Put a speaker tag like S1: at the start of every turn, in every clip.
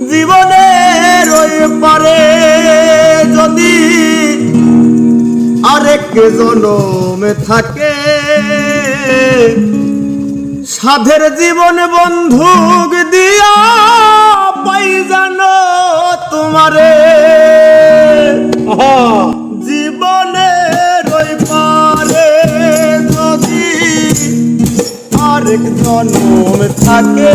S1: জীবনের ওই পারে যদি আরেক জনমে থাকে সাধের জীবন বন্ধুক দিয়া পাই জানো তোমারে। জীবনের ওই পারে যদি আরেক জনম থাকে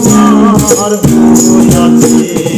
S1: তোমার ভুল আছে